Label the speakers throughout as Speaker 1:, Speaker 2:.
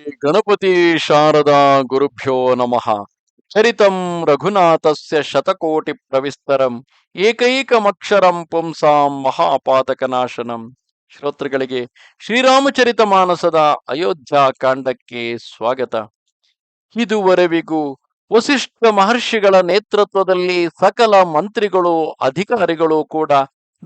Speaker 1: ಗಣಪತಿ ಶಾರದಾ ಗುರುಭ್ಯೋ ನಮಃ. ಚರಿತಂ ರಘುನಾಥಸ್ಯ ಶತಕೋಟಿ ಪ್ರವಿಸ್ತರಂ, ಏಕೈಕಮಕ್ಷರಂ ಪುಂಸಾಂ ಮಹಾಪಾತಕನಾಶನಂ. ಶ್ರೋತೃಗಳಿಗೆ ಶ್ರೀರಾಮಚರಿತ ಮಾನಸದ ಅಯೋಧ್ಯ ಕಾಂಡಕ್ಕೆ ಸ್ವಾಗತ. ಇದುವರೆವಿಗೂ ವಸಿಷ್ಠ ಮಹರ್ಷಿಗಳ ನೇತೃತ್ವದಲ್ಲಿ ಸಕಲ ಮಂತ್ರಿಗಳು, ಅಧಿಕಾರಿಗಳು ಕೂಡ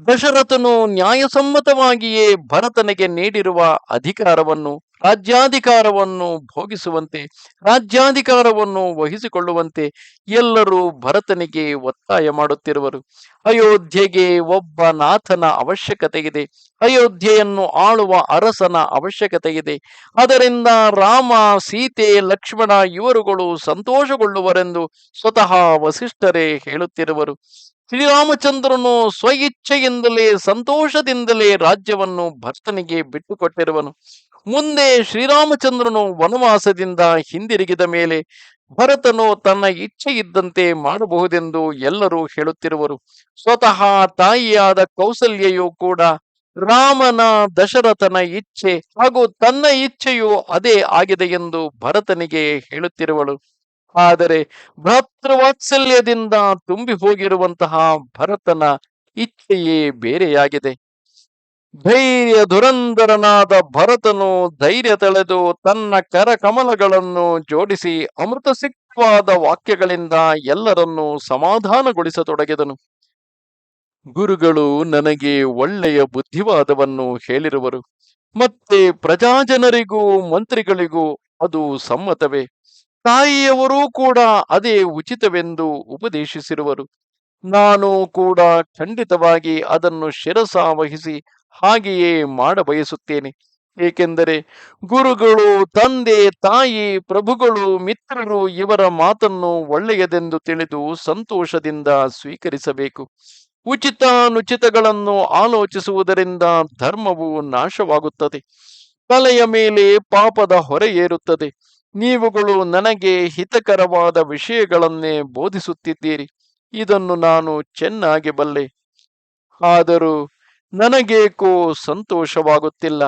Speaker 1: ದಶರಥನು ನ್ಯಾಯಸಮ್ಮತವಾಗಿಯೇ ಭರತನಿಗೆ ನೀಡಿರುವ ಅಧಿಕಾರವನ್ನು ರಾಜ್ಯಾಧಿಕಾರವನ್ನು ಭೋಗಿಸುವಂತೆ, ರಾಜ್ಯಾಧಿಕಾರವನ್ನು ವಹಿಸಿಕೊಳ್ಳುವಂತೆ ಎಲ್ಲರೂ ಭರತನಿಗೆ ಒತ್ತಾಯ ಮಾಡುತ್ತಿರುವರು. ಅಯೋಧ್ಯೆಗೆ ಒಬ್ಬ ನಾಥನ ಅವಶ್ಯಕತೆ ಇದೆ. ಅಯೋಧ್ಯೆಯನ್ನು ಆಳುವ ಅರಸನ ಅವಶ್ಯಕತೆ ಇದೆ. ಅದರಿಂದ ರಾಮ, ಸೀತೆ, ಲಕ್ಷ್ಮಣ ಇವರುಗಳು ಸಂತೋಷಗೊಳ್ಳುವರೆಂದು ಸ್ವತಃ ವಸಿಷ್ಠರೇ ಹೇಳುತ್ತಿರುವರು. ಶ್ರೀರಾಮಚಂದ್ರನು ಸ್ವಇಚ್ಛೆಯಿಂದಲೇ, ಸಂತೋಷದಿಂದಲೇ ರಾಜ್ಯವನ್ನು ಭರ್ತನಿಗೆ ಬಿಟ್ಟುಕೊಟ್ಟಿರುವನು. ಮುಂದೆ ಶ್ರೀರಾಮಚಂದ್ರನು ವನವಾಸದಿಂದ ಹಿಂದಿರುಗಿದ ಮೇಲೆ ಭರತನು ತನ್ನ ಇಚ್ಛೆ ಇದ್ದಂತೆ ಮಾಡಬಹುದೆಂದು ಎಲ್ಲರೂ ಹೇಳುತ್ತಿರುವರು. ಸ್ವತಃ ತಾಯಿಯಾದ ಕೌಸಲ್ಯೆಯು ಕೂಡ ರಾಮನ ದಶರಥನ ಇಚ್ಛೆ ಹಾಗೂ ತನ್ನ ಇಚ್ಛೆಯು ಅದೇ ಆಗಿದೆ ಎಂದು ಭರತನಿಗೆ ಹೇಳುತ್ತಿರುವಳು. ಆದರೆ ಭ್ರಾತೃವಾತ್ಸಲ್ಯದಿಂದ ತುಂಬಿ ಹೋಗಿರುವಂತಹ ಭರತನ ಇಚ್ಛೆಯೇ ಬೇರೆಯಾಗಿದೆ. ಧೈರ್ಯ ಧುರಂಧರನಾದ ಭರತನು ಧೈರ್ಯ ತಳೆದು ತನ್ನ ಕರಕಮಲಗಳನ್ನು ಜೋಡಿಸಿ ಅಮೃತ ಸಿಕ್ತವಾದ ವಾಕ್ಯಗಳಿಂದ ಎಲ್ಲರನ್ನೂ ಸಮಾಧಾನಗೊಳಿಸತೊಡಗಿದನು. ಗುರುಗಳು ನನಗೆ ಒಳ್ಳೆಯ ಬುದ್ಧಿವಾದವನ್ನು ಹೇಳಿರುವರು. ಮತ್ತೆ ಪ್ರಜಾಜನರಿಗೂ ಮಂತ್ರಿಗಳಿಗೂ ಅದು ಸಮ್ಮತವೇ. ತಾಯಿಯವರೂ ಕೂಡ ಅದೇ ಉಚಿತವೆಂದು ಉಪದೇಶಿಸಿರುವರು. ನಾನು ಕೂಡ ಖಂಡಿತವಾಗಿ ಅದನ್ನು ಶಿರಸ ವಹಿಸಿ ಹಾಗೆಯೇ ಮಾಡಬಯಸುತ್ತೇನೆ. ಏಕೆಂದರೆ ಗುರುಗಳು, ತಂದೆ, ತಾಯಿ, ಪ್ರಭುಗಳು, ಮಿತ್ರರು ಇವರ ಮಾತನ್ನು ಒಳ್ಳೆಯದೆಂದು ತಿಳಿದು ಸಂತೋಷದಿಂದ ಸ್ವೀಕರಿಸಬೇಕು. ಉಚಿತಾನುಚಿತಗಳನ್ನು ಆಲೋಚಿಸುವುದರಿಂದ ಧರ್ಮವು ನಾಶವಾಗುತ್ತದೆ. ತಲೆಯ ಮೇಲೆ ಪಾಪದ ಹೊರೆ ಏರುತ್ತದೆ. ನೀವುಗಳು ನನಗೆ ಹಿತಕರವಾದ ವಿಷಯಗಳನ್ನೇ ಬೋಧಿಸುತ್ತಿದ್ದೀರಿ. ಇದನ್ನು ನಾನು ಚೆನ್ನಾಗಿ ಬಲ್ಲೆ. ಆದರೂ ನನಗೇಕೋ ಸಂತೋಷವಾಗುತ್ತಿಲ್ಲ.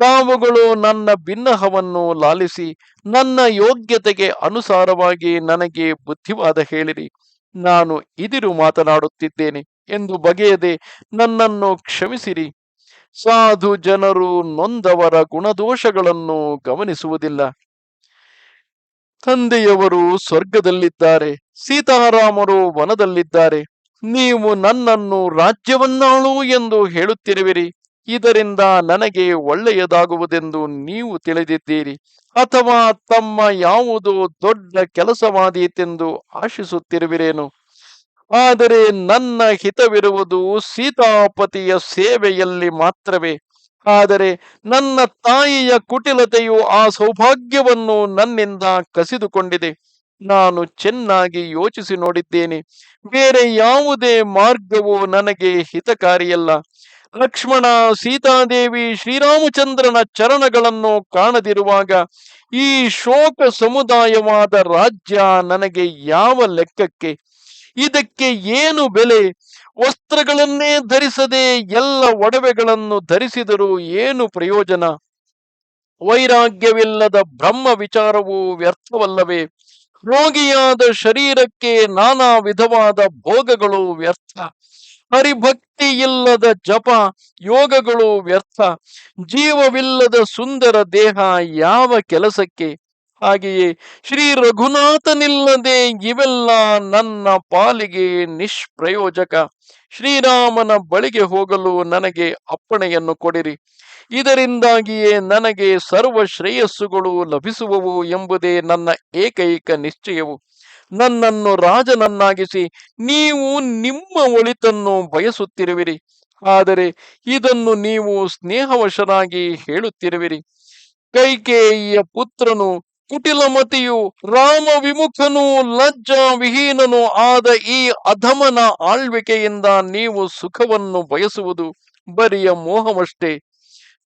Speaker 1: ತಾವುಗಳು ನನ್ನ ಭಿನ್ನಹವನ್ನು ಲಾಲಿಸಿ, ನನ್ನ ಯೋಗ್ಯತೆಗೆ ಅನುಸಾರವಾಗಿ ನನಗೆ ಬುದ್ಧಿವಾದ ಹೇಳಿರಿ. ನಾನು ಇದಿರು ಮಾತನಾಡುತ್ತಿದ್ದೇನೆ ಎಂದು ಬಗೆಯದೆ ನನ್ನನ್ನು ಕ್ಷಮಿಸಿರಿ. ಸಾಧು ಜನರು ನೊಂದವರ ಗುಣದೋಷಗಳನ್ನು ಗಮನಿಸುವುದಿಲ್ಲ. ತಂದೆಯವರು ಸ್ವರ್ಗದಲ್ಲಿದ್ದಾರೆ, ಸೀತಾರಾಮರು ವನದಲ್ಲಿದ್ದಾರೆ. ನೀವು ನನ್ನನ್ನು ರಾಜ್ಯವನ್ನಾಳು ಎಂದು ಹೇಳುತ್ತಿರುವಿರಿ. ಇದರಿಂದ ನನಗೆ ಒಳ್ಳೆಯದಾಗುವುದೆಂದು ನೀವು ತಿಳಿದಿದ್ದೀರಿ. ಅಥವಾ ತಮ್ಮ ಯಾವುದು ದೊಡ್ಡ ಕೆಲಸವಾದೀತೆಂದು ಆಶಿಸುತ್ತಿರುವಿರೇನು? ಆದರೆ ನನ್ನ ಹಿತವಿರುವುದು ಸೀತಾಪತಿಯ ಸೇವೆಯಲ್ಲಿ ಮಾತ್ರವೇ. ಆದರೆ ನನ್ನ ತಾಯಿಯ ಕುಟಿಲತೆಯು ಆ ಸೌಭಾಗ್ಯವನ್ನು ನನ್ನಿಂದ ಕಸಿದುಕೊಂಡಿದೆ. ನಾನು ಚೆನ್ನಾಗಿ ಯೋಚಿಸಿ ನೋಡಿದ್ದೇನೆ. ಬೇರೆ ಯಾವುದೇ ಮಾರ್ಗವು ನನಗೆ ಹಿತಕಾರಿಯಲ್ಲ. ಲಕ್ಷ್ಮಣ, ಸೀತಾದೇವಿ, ಶ್ರೀರಾಮಚಂದ್ರನ ಚರಣಗಳನ್ನು ಕಾಣದಿರುವಾಗ ಈ ಶೋಕ ಸಮುದಾಯವಾದ ರಾಜ್ಯ ನನಗೆ ಯಾವ ಲೆಕ್ಕಕ್ಕೆ? ಇದಕ್ಕೆ ಏನು ಬೆಲೆ? ವಸ್ತ್ರಗಳನ್ನೇ ಧರಿಸದೆ ಎಲ್ಲ ಒಡವೆಗಳನ್ನು ಧರಿಸಿದರೂ ಏನು ಪ್ರಯೋಜನ? ವೈರಾಗ್ಯವಿಲ್ಲದ ಬ್ರಹ್ಮ ವಿಚಾರವು ವ್ಯರ್ಥವಲ್ಲವೇ? ರೋಗಿಯಾದ ಶರೀರಕ್ಕೆ ನಾನಾ ವಿಧವಾದ ಭೋಗಗಳು ವ್ಯರ್ಥ. ಹರಿಭಕ್ತಿ ಇಲ್ಲದ ಜಪ, ಯೋಗಗಳು ವ್ಯರ್ಥ. ಜೀವವಿಲ್ಲದ ಸುಂದರ ದೇಹ ಯಾವ ಕೆಲಸಕ್ಕೆ ಹಾಗೆಯೇ ಶ್ರೀ ರಘುನಾಥನಿಲ್ಲದೆ ಇವೆಲ್ಲ ನನ್ನ ಪಾಲಿಗೆ ನಿಷ್ಪ್ರಯೋಜಕ. ಶ್ರೀರಾಮನ ಬಳಿಗೆ ಹೋಗಲು ನನಗೆ ಅಪ್ಪಣೆಯನ್ನು ಕೊಡಿರಿ. ಇದರಿಂದಾಗಿಯೇ ನನಗೆ ಸರ್ವ ಶ್ರೇಯಸ್ಸುಗಳು ಲಭಿಸುವವು ಎಂಬುದೇ ನನ್ನ ಏಕೈಕ ನಿಶ್ಚಯವು. ನನ್ನನ್ನು ರಾಜನನ್ನಾಗಿಸಿ ನೀವು ನಿಮ್ಮ ಒಳಿತನ್ನು ಬಯಸುತ್ತಿರುವಿರಿ. ಆದರೆ ಇದನ್ನು ನೀವು ಸ್ನೇಹವಶರಾಗಿ ಹೇಳುತ್ತಿರುವಿರಿ. ಕೈಕೇಯಿಯ ಪುತ್ರನು ಕುಟಿಲಮತಿಯು ರಾಮ ವಿಮುಖನೂ ಲಜ್ಜಾ ವಿಹೀನನೂ ಆದ ಈ ಅಧಮನ ಆಳ್ವಿಕೆಯಿಂದ ನೀವು ಸುಖವನ್ನು ಬಯಸುವುದು ಬರಿಯ ಮೋಹವಷ್ಟೇ.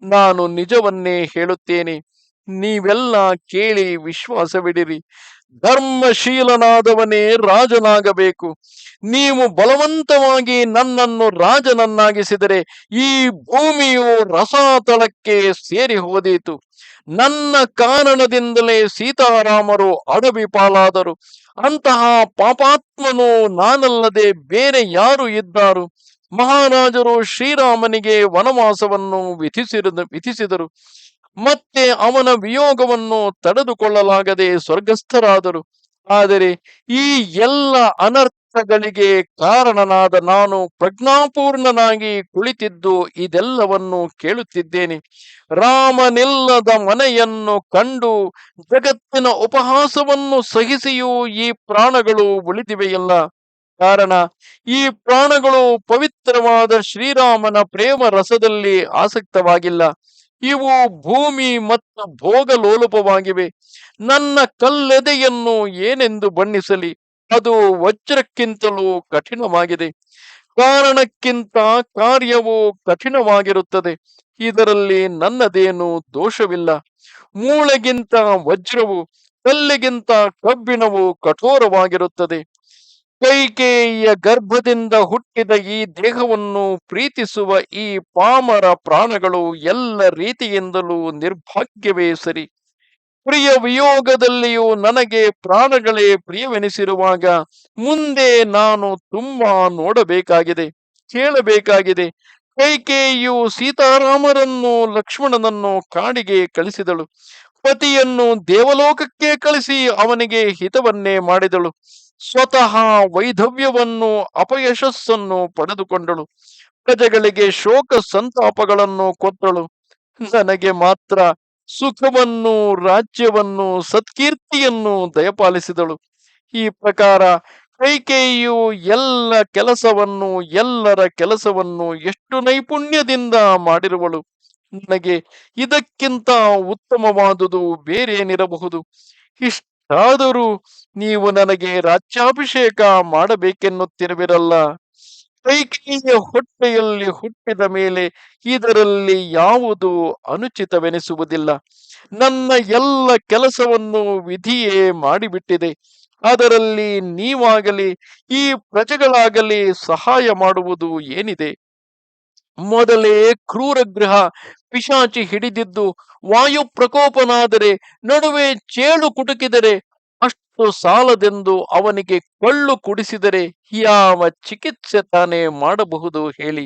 Speaker 1: ನಾನು ನಿಜವನ್ನೇ ಹೇಳುತ್ತೇನೆ, ನೀವೆಲ್ಲ ಕೇಳಿ ವಿಶ್ವಾಸವಿಡಿರಿ. ಧರ್ಮಶೀಲನಾದವನೇ ರಾಜನಾಗಬೇಕು. ನೀವು ಬಲವಂತವಾಗಿ ನನ್ನನ್ನು ರಾಜನನ್ನಾಗಿಸಿದರೆ ಈ ಭೂಮಿಯು ರಸಾತಳಕ್ಕೆ ಸೇರಿ ಹೋದೀತು ನನ್ನ ಕಾರಣದಿಂದಲೇ ಸೀತಾರಾಮರು ಅಡವಿ ಪಾಲಾದರು ಅಂತಹ ಪಾಪಾತ್ಮನು ನಾನಲ್ಲದೆ ಬೇರೆ ಯಾರು ಇದ್ದಾರು? ಮಹಾರಾಜರು ಶ್ರೀರಾಮನಿಗೆ ವನವಾಸವನ್ನು ವಿಧಿಸಿದ ವಿಧಿಸಿದರು. ಮತ್ತೆ ಅವನ ವಿಯೋಗವನ್ನು ತಡೆದುಕೊಳ್ಳಲಾಗದೆ ಸ್ವರ್ಗಸ್ಥರಾದರು. ಆದರೆ ಈ ಎಲ್ಲ ಅನರ್ಥಗಳಿಗೆ ಕಾರಣನಾದ ನಾನು ಪ್ರಜ್ಞಾಪೂರ್ಣನಾಗಿ ಕುಳಿತಿದ್ದು ಇದೆಲ್ಲವನ್ನು ಕೇಳುತ್ತಿದ್ದೇನೆ. ರಾಮನಿಲ್ಲದ ಮನೆಯನ್ನು ಕಂಡು ಜಗತ್ತಿನ ಉಪಹಾಸವನ್ನು ಸಹಿಸಿಯೂ ಈ ಪ್ರಾಣಗಳು ಉಳಿದಿವೆಯಲ್ಲ. ಕಾರಣ, ಈ ಪ್ರಾಣಗಳು ಪವಿತ್ರವಾದ ಶ್ರೀರಾಮನ ಪ್ರೇಮ ರಸದಲ್ಲಿ ಆಸಕ್ತವಾಗಿಲ್ಲ. ಇವು ಭೂಮಿ ಮತ್ತು ಭೋಗಲೋಲುಪವಾಗಿವೆ. ನನ್ನ ಕಲ್ಲೆದೆಯನ್ನು ಏನೆಂದು ಬಣ್ಣಿಸಲಿ? ಅದು ವಜ್ರಕ್ಕಿಂತಲೂ ಕಠಿಣವಾಗಿದೆ. ಕಾರಣಕ್ಕಿಂತ ಕಾರ್ಯವು ಕಠಿಣವಾಗಿರುತ್ತದೆ. ಇದರಲ್ಲಿ ನನ್ನದೇನು ದೋಷವಿಲ್ಲ. ಮೂಳೆಗಿಂತ ವಜ್ರವು, ಕಲ್ಲಿಗಿಂತ ಕಬ್ಬಿಣವು ಕಠೋರವಾಗಿರುತ್ತದೆ. ಕೈಕೇಯಿಯ ಗರ್ಭದಿಂದ ಹುಟ್ಟಿದ ಈ ದೇಹವನ್ನು ಪ್ರೀತಿಸುವ ಈ ಪಾಮರ ಪ್ರಾಣಗಳು ಎಲ್ಲ ರೀತಿಯಿಂದಲೂ ನಿರ್ಭಾಗ್ಯವೇ ಸರಿ. ಪ್ರಿಯ ವಿಯೋಗದಲ್ಲಿಯೂ ನನಗೆ ಪ್ರಾಣಗಳೇ ಪ್ರಿಯವೆನಿಸಿರುವಾಗ ಮುಂದೆ ನಾನು ತುಂಬಾ ನೋಡಬೇಕಾಗಿದೆ, ಕೇಳಬೇಕಾಗಿದೆ. ಕೈಕೇಯಿಯು ಸೀತಾರಾಮರನ್ನು ಲಕ್ಷ್ಮಣನನ್ನು ಕಾಡಿಗೆ ಕಳಿಸಿದಳು. ಪತಿಯನ್ನು ದೇವಲೋಕಕ್ಕೆ ಕಳಿಸಿ ಅವನಿಗೆ ಹಿತವನ್ನೇ ಮಾಡಿದಳು. ಸ್ವತಃ ವೈಧವ್ಯವನ್ನು, ಅಪಯಶಸ್ಸನ್ನು ಪಡೆದುಕೊಂಡಳು. ಪ್ರಜೆಗಳಿಗೆ ಶೋಕ ಸಂತಾಪಗಳನ್ನು ಕೊಟ್ಟಳು. ನನಗೆ ಮಾತ್ರ ಸುಖವನ್ನು, ರಾಜ್ಯವನ್ನು, ಸತ್ಕೀರ್ತಿಯನ್ನು ದಯಪಾಲಿಸಿದಳು. ಈ ಪ್ರಕಾರ ಕೈಕೇಯಿಯು ಎಲ್ಲ ಕೆಲಸವನ್ನು, ಎಲ್ಲರ ಕೆಲಸವನ್ನು ಎಷ್ಟು ನೈಪುಣ್ಯದಿಂದ ಮಾಡಿರುವಳು. ನನಗೆ ಇದಕ್ಕಿಂತ ಉತ್ತಮವಾದುದು ಬೇರೇನಿರಬಹುದು. ಇಷ್ಟಾದರೂ ನೀವು ನನಗೆ ರಾಜ್ಯಾಭಿಷೇಕ ಮಾಡಬೇಕೆನ್ನುತ್ತಿರುವಿರಲ್ಲ. ಕೈಕೇಯಿಯ ಹೊಟ್ಟೆಯಲ್ಲಿ ಹುಟ್ಟಿದ ಮೇಲೆ ಇದರಲ್ಲಿ ಯಾವುದು ಅನುಚಿತವೆನಿಸುವುದಿಲ್ಲ. ನನ್ನ ಎಲ್ಲ ಕೆಲಸವನ್ನು ವಿಧಿಯೇ ಮಾಡಿಬಿಟ್ಟಿದೆ. ಅದರಲ್ಲಿ ನೀವಾಗಲಿ, ಈ ಪ್ರಜೆಗಳಾಗಲಿ ಸಹಾಯ ಮಾಡುವುದು ಏನಿದೆ? ಮೊದಲೇ ಕ್ರೂರಗೃಹ ಪಿಶಾಚಿ ಹಿಡಿದಿದ್ದು, ವಾಯು ಪ್ರಕೋಪನಾದರೆ, ನಡುವೆ ಚೇಳು ಕುಟುಕಿದರೆ ಅಷ್ಟು ಸಾಲದೆಂದು ಅವನಿಗೆ ಕಳ್ಳು ಕುಡಿಸಿದರೆ ಯಾವ ಚಿಕಿತ್ಸೆ ತಾನೇ ಮಾಡಬಹುದು ಹೇಳಿ.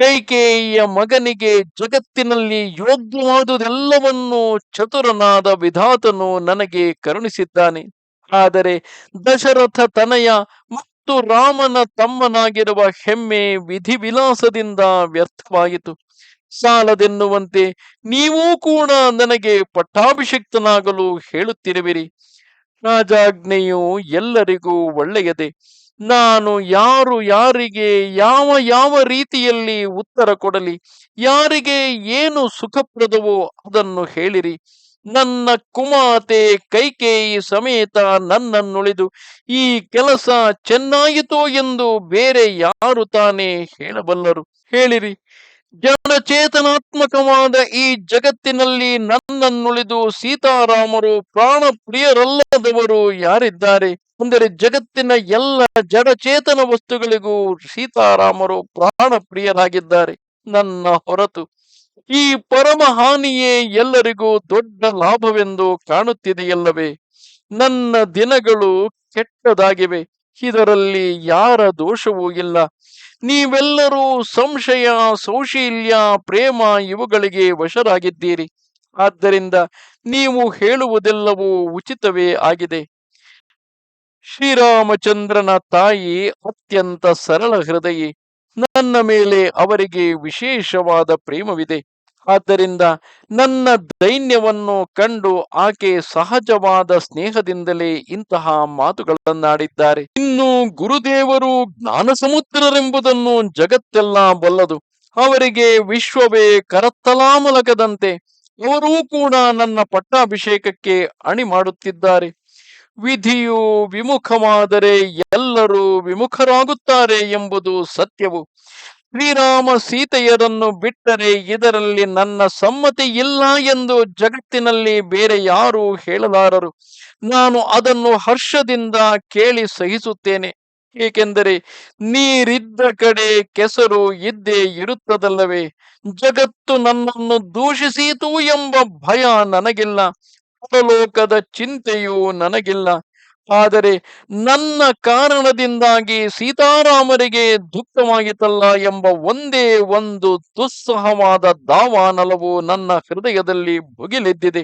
Speaker 1: ಕೈಕೇಯಿಯ ಮಗನಿಗೆ ಜಗತ್ತಿನಲ್ಲಿ ಯೋಗ್ಯವಾದುದೆಲ್ಲವನ್ನೂ ಚತುರನಾದ ವಿಧಾತನು ನನಗೆ ಕರುಣಿಸಿದ್ದಾನೆ. ಆದರೆ ದಶರಥ ತನಯ ಮತ್ತು ರಾಮನ ತಮ್ಮನಾಗಿರುವ ಹೆಮ್ಮೆ ವಿಧಿವಿಲಾಸದಿಂದ ವ್ಯರ್ಥವಾಯಿತು. ಸಾಲದೆನ್ನುವಂತೆ ನೀವೂ ಕೂಡ ನನಗೆ ಪಟ್ಟಾಭಿಷಿಕ್ತನಾಗಲು ಹೇಳುತ್ತಿರುವಿರಿ. ರಾಜಾಜ್ಞೆಯು ಎಲ್ಲರಿಗೂ ಒಳ್ಳೆಯದೆ. ನಾನು ಯಾರು ಯಾರಿಗೆ ಯಾವ ಯಾವ ರೀತಿಯಲ್ಲಿ ಉತ್ತರ ಕೊಡಲಿ, ಯಾರಿಗೆ ಏನು ಸುಖಪ್ರದವೋ ಅದನ್ನು ಹೇಳಿರಿ. ನನ್ನ ಕುಮಾತೆ ಕೈಕೇಯಿ ಸಮೇತ ನನ್ನನ್ನುಳಿದು, ಈ ಕೆಲಸ ಚೆನ್ನಾಯಿತೋ ಎಂದು ಬೇರೆ ಯಾರು ತಾನೇ ಹೇಳಬಲ್ಲರು? ಹೇಳಿರಿ. ಜನಚೇತನಾತ್ಮಕವಾದ ಈ ಜಗತ್ತಿನಲ್ಲಿ ನನ್ನನ್ನುಳಿದು ಸೀತಾರಾಮರು ಪ್ರಾಣ ಪ್ರಿಯರಲ್ಲದವರು ಯಾರಿದ್ದಾರೆ? ಅಂದರೆ ಜಗತ್ತಿನ ಎಲ್ಲ ಜಡಚೇತನ ವಸ್ತುಗಳಿಗೂ ಸೀತಾರಾಮರು ಪ್ರಾಣ ಪ್ರಿಯರಾಗಿದ್ದಾರೆ ನನ್ನ ಹೊರತು ಈ ಪರಮ ಹಾನಿಯೇ ಎಲ್ಲರಿಗೂ ದೊಡ್ಡ ಲಾಭವೆಂದು ಕಾಣುತ್ತಿದೆಯಲ್ಲವೇ? ನನ್ನ ದಿನಗಳು ಕೆಟ್ಟದಾಗಿವೆ. ಇದರಲ್ಲಿ ಯಾರ ದೋಷವೂ ಇಲ್ಲ. ನೀವೆಲ್ಲರೂ ಸಂಶಯ, ಸೌಶೀಲ್ಯ, ಪ್ರೇಮ ಇವುಗಳಿಗೆ ವಶರಾಗಿದ್ದೀರಿ. ಆದ್ದರಿಂದ ನೀವು ಹೇಳುವುದೆಲ್ಲವೂ ಉಚಿತವೇ ಆಗಿದೆ. ಶ್ರೀರಾಮಚಂದ್ರನ ತಾಯಿ ಅತ್ಯಂತ ಸರಳ ಹೃದಯಿ, ನನ್ನ ಮೇಲೆ ಅವರಿಗೆ ವಿಶೇಷವಾದ ಪ್ರೇಮವಿದೆ. ಆದ್ದರಿಂದ ನನ್ನ ದೈನ್ಯವನ್ನು ಕಂಡು ಆಕೆ ಸಹಜವಾದ ಸ್ನೇಹದಿಂದಲೇ ಇಂತಹ ಮಾತುಗಳನ್ನಾಡಿದ್ದಾರೆ. ಇನ್ನು ಗುರುದೇವರು ಜ್ಞಾನ ಸಮುದ್ರರೆಂಬುದನ್ನು ಜಗತ್ತೆಲ್ಲ ಬಲ್ಲದು. ಅವರಿಗೆ ವಿಶ್ವವೇ ಕರತ್ತಲಾಮಲಕದಂತೆ ಅವರೂ ಕೂಡ ನನ್ನ ಪಟ್ಟಾಭಿಷೇಕಕ್ಕೆ ಅಣಿ ಮಾಡುತ್ತಿದ್ದಾರೆ ವಿಧಿಯು ವಿಮುಖವಾದರೆ ಎಲ್ಲರೂ ವಿಮುಖರಾಗುತ್ತಾರೆ ಎಂಬುದು ಸತ್ಯವು. ಶ್ರೀರಾಮ ಸೀತೆಯರನ್ನು ಬಿಟ್ಟರೆ ಇದರಲ್ಲಿ ನನ್ನ ಸಮ್ಮತಿ ಇಲ್ಲ ಎಂದು ಜಗತ್ತಿನಲ್ಲಿ ಬೇರೆ ಯಾರು ಹೇಳಲಾರರು. ನಾನು ಅದನ್ನು ಹರ್ಷದಿಂದ ಕೇಳಿ ಸಹಿಸುತ್ತೇನೆ. ಏಕೆಂದರೆ ನೀರಿದ್ದ ಕಡೆ ಕೆಸರು ಇದ್ದೇ ಇರುತ್ತದಲ್ಲವೇ? ಜಗತ್ತು ನನ್ನನ್ನು ದೂಷಿಸೀತು ಎಂಬ ಭಯ ನನಗಿಲ್ಲ. ಪರಲೋಕದ ಚಿಂತೆಯೂ ನನಗಿಲ್ಲ. ಆದರೆ ನನ್ನ ಕಾರಣದಿಂದಾಗಿ ಸೀತಾರಾಮರಿಗೆ ದುಃಖವಾಗಿತ್ತಲ್ಲ ಎಂಬ ಒಂದೇ ಒಂದು ದುಸ್ಸಹವಾದ ದಾವಾನಲವು ನನ್ನ ಹೃದಯದಲ್ಲಿ ಭುಗಿಲೆದ್ದಿದೆ.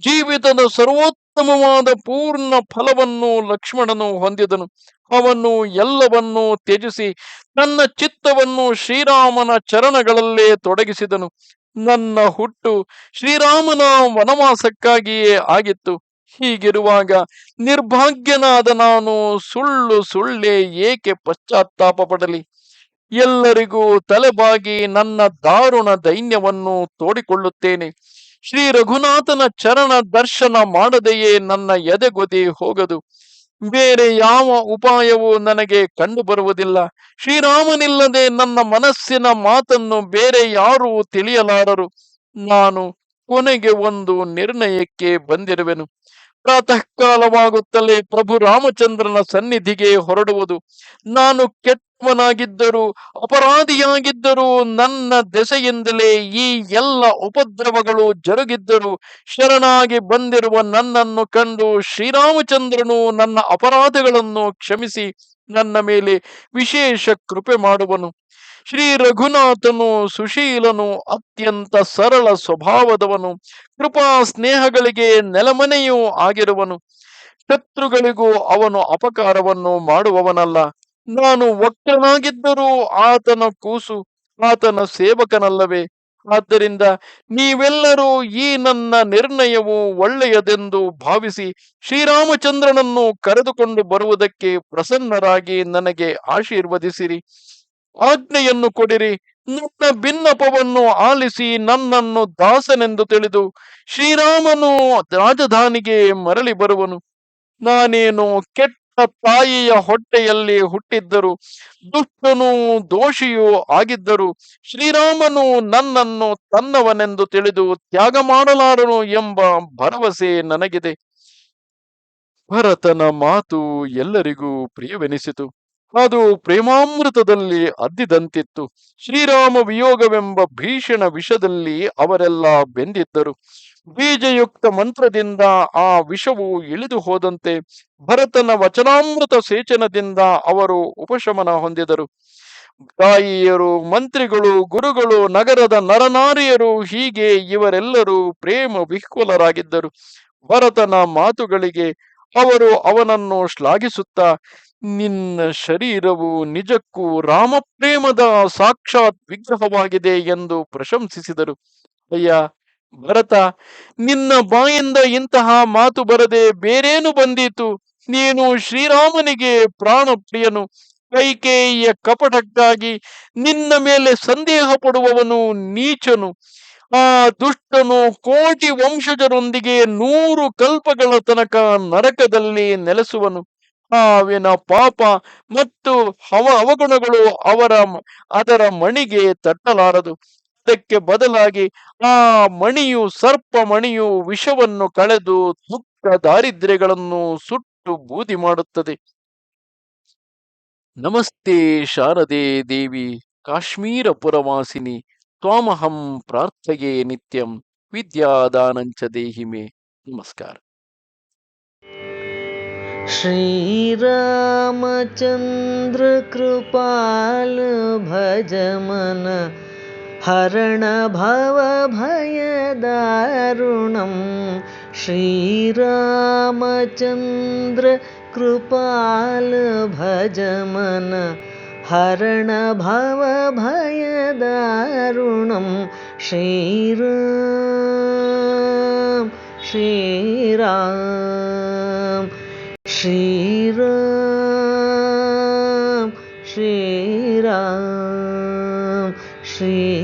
Speaker 1: ಜೀವಿತದ ಸರ್ವೋತ್ತಮವಾದ ಪೂರ್ಣ ಫಲವನ್ನು ಲಕ್ಷ್ಮಣನು ಹೊಂದಿದನು. ಅವನು ಎಲ್ಲವನ್ನೂ ತ್ಯಜಿಸಿ ನನ್ನ ಚಿತ್ತವನ್ನು ಶ್ರೀರಾಮನ ಚರಣಗಳಲ್ಲೇ ತೊಡಗಿಸಿದನು. ನನ್ನ ಹುಟ್ಟು ಶ್ರೀರಾಮನ ವನವಾಸಕ್ಕಾಗಿಯೇ ಆಗಿತ್ತು. ಹೀಗಿರುವಾಗ ನಿರ್ಭಾಗ್ಯನಾದ ನಾನು ಸುಳ್ಳು ಸುಳ್ಳೇ ಏಕೆ ಪಶ್ಚಾತ್ತಾಪ ಪಡಲಿ? ಎಲ್ಲರಿಗೂ ತಲೆಬಾಗಿ ನನ್ನ ದಾರುಣ ದೈನ್ಯವನ್ನು ತೋಡಿಕೊಳ್ಳುತ್ತೇನೆ. ಶ್ರೀ ರಘುನಾಥನ ಚರಣ ದರ್ಶನ ಮಾಡದೆಯೇ ನನ್ನ ಎದೆಗೊದಿ ಹೋಗದು. ಬೇರೆ ಯಾವ ಉಪಾಯವೂ ನನಗೆ ಕಂಡು ಬರುವುದಿಲ್ಲ ಶ್ರೀರಾಮನಿಲ್ಲದೆ ನನ್ನ ಮನಸ್ಸಿನ ಮಾತನ್ನು ಬೇರೆ ಯಾರೂ ತಿಳಿಯಲಾರರು. ನಾನು ಕೊನೆಗೆ ಒಂದು ನಿರ್ಣಯಕ್ಕೆ ಬಂದಿರುವೆನು. ಪ್ರಾತಃ ಕಾಲವಾಗುತ್ತಲೇ ಪ್ರಭು ರಾಮಚಂದ್ರನ ಸನ್ನಿಧಿಗೆ ಹೊರಡುವುದು. ನಾನು ಕೆಟ್ಟವನಾಗಿದ್ದರೂ, ಅಪರಾಧಿಯಾಗಿದ್ದರೂ, ನನ್ನ ದೆಸೆಯಿಂದಲೇ ಈ ಎಲ್ಲ ಉಪದ್ರವಗಳು ಜರುಗಿದ್ದರು, ಶರಣಾಗಿ ಬಂದಿರುವ ನನ್ನನ್ನು ಕಂಡು ಶ್ರೀರಾಮಚಂದ್ರನು ನನ್ನ ಅಪರಾಧಗಳನ್ನು ಕ್ಷಮಿಸಿ ನನ್ನ ಮೇಲೆ ವಿಶೇಷ ಕೃಪೆ ಮಾಡುವನು. ಶ್ರೀ ರಘುನಾಥನು ಸುಶೀಲನು ಅತ್ಯಂತ ಸರಳ ಸ್ವಭಾವದವನು. ಕೃಪಾ ಸ್ನೇಹಗಳಿಗೆ ನೆಲಮನೆಯೂ ಆಗಿರುವನು. ಶತ್ರುಗಳಿಗೂ ಅವನು ಅಪಕಾರವನ್ನು ಮಾಡುವವನಲ್ಲ. ನಾನು ಒಕ್ಕನಾಗಿದ್ದರೂ ಆತನ ಕೂಸು ಆತನ ಸೇವಕನಲ್ಲವೇ. ಆದ್ದರಿಂದ ನೀವೆಲ್ಲರೂ ಈ ನನ್ನ ನಿರ್ಣಯವು ಒಳ್ಳೆಯದೆಂದು ಭಾವಿಸಿ ಶ್ರೀರಾಮಚಂದ್ರನನ್ನು ಕರೆದುಕೊಂಡು ಬರುವುದಕ್ಕೆ ಪ್ರಸನ್ನರಾಗಿ ನನಗೆ ಆಶೀರ್ವದಿಸಿರಿ. ಆಜ್ಞೆಯನ್ನು ಕೊಡಿರಿ. ನನ್ನ ಭಿನ್ನಪವನ್ನು ಆಲಿಸಿ ನನ್ನನ್ನು ದಾಸನೆಂದು ತಿಳಿದು ಶ್ರೀರಾಮನು ರಾಜಧಾನಿಗೆ ಮರಳಿ ಬರುವನು. ನಾನೇನು ಕೆಟ್ಟ ತಾಯಿಯ ಹೊಟ್ಟೆಯಲ್ಲಿ ಹುಟ್ಟಿದ್ದರು. ದುಷ್ಟನು ದೋಷಿಯೂ ಆಗಿದ್ದರು. ಶ್ರೀರಾಮನು ನನ್ನನ್ನು ತನ್ನವನೆಂದು ತಿಳಿದು ತ್ಯಾಗ ಮಾಡಲಾರನು ಎಂಬ ಭರವಸೆ ನನಗಿದೆ. ಭರತನ ಮಾತು ಎಲ್ಲರಿಗೂ ಪ್ರಿಯವೆನಿಸಿತು. ಅದು ಪ್ರೇಮಾಮೃತದಲ್ಲಿ ಅದ್ದಿದಂತಿತ್ತು. ಶ್ರೀರಾಮ ವಿಯೋಗವೆಂಬ ಭೀಷಣ ವಿಷದಲ್ಲಿ ಅವರೆಲ್ಲ ಬೆಂದಿದ್ದರು. ಬೀಜಯುಕ್ತ ಮಂತ್ರದಿಂದ ಆ ವಿಷವು ಇಳಿದು ಹೋದಂತೆ ಭರತನ ವಚನಾಮೃತ ಸೇಚನದಿಂದ ಅವರು ಉಪಶಮನ ಹೊಂದಿದರು. ತಾಯಿಯರು ಮಂತ್ರಿಗಳು, ಗುರುಗಳು, ನಗರದ ನರನಾರಿಯರು ಹೀಗೆ ಇವರೆಲ್ಲರೂ ಪ್ರೇಮ ವಿಹ್ವಲರಾಗಿದ್ದರು. ಭರತನ ಮಾತುಗಳಿಗೆ ಅವರು ಅವನನ್ನು ಶ್ಲಾಘಿಸುತ್ತಾ, ನಿನ್ನ ಶರೀರವು ನಿಜಕ್ಕೂ ರಾಮಪ್ರೇಮದ ಸಾಕ್ಷಾತ್ ವಿಗ್ರಹವಾಗಿದೆ ಎಂದು ಪ್ರಶಂಸಿಸಿದರು. ಅಯ್ಯ ಭರತ ನಿನ್ನ ಬಾಯಿಂದ ಇಂತಹ ಮಾತು ಬರದೆ ಬೇರೇನು ಬಂದೀತು? ನೀನು ಶ್ರೀರಾಮನಿಗೆ ಪ್ರಾಣ ಪ್ರಿಯನು. ಕೈಕೇಯಿಯ ಕಪಟಕ್ಕಾಗಿ ನಿನ್ನ ಮೇಲೆ ಸಂದೇಹ ಪಡುವವನು ನೀಚನು. ಆ ದುಷ್ಟನು ಕೋಟಿ ವಂಶಜರೊಂದಿಗೆ ನೂರು ಕಲ್ಪಗಳ ತನಕ ನರಕದಲ್ಲಿ ನೆಲೆಸುವನು. ಆವಿನ ಪಾಪ ಮತ್ತು ಹವ ಅವಗುಣಗಳು ಅವರ ಅದರ ಮಣಿಗೆ ತಟ್ಟಲಾರದು. ಅದಕ್ಕೆ ಬದಲಾಗಿ ಆ ಮಣಿಯು ಸರ್ಪ ಮಣಿಯು ವಿಷವನ್ನು ಕಳೆದು ದುಃಖ ದಾರಿದ್ರ್ಯಗಳನ್ನು ಸುಟ್ಟು ಬೂದಿ ಮಾಡುತ್ತದೆ ನಮಸ್ತೆ ಶಾರದೆ ದೇವಿ ಕಾಶ್ಮೀರ ಪುರವಾಸಿನಿ ತ್ವಾಮಹಂ ಪ್ರಾರ್ಥಯೇ ನಿತ್ಯಂ ವಿದ್ಯಾದಾನಂಚ ದೇಹಿಮೆ ನಮಸ್ಕಾರ
Speaker 2: श्रीरामचन्द्र कृपाल हरणभवभयदारुणं श्रीरामचन्द्र कृपाल हरण भवभयद ऋणं श्रीराम श्रीराम श्रीराम श्रीरां श्री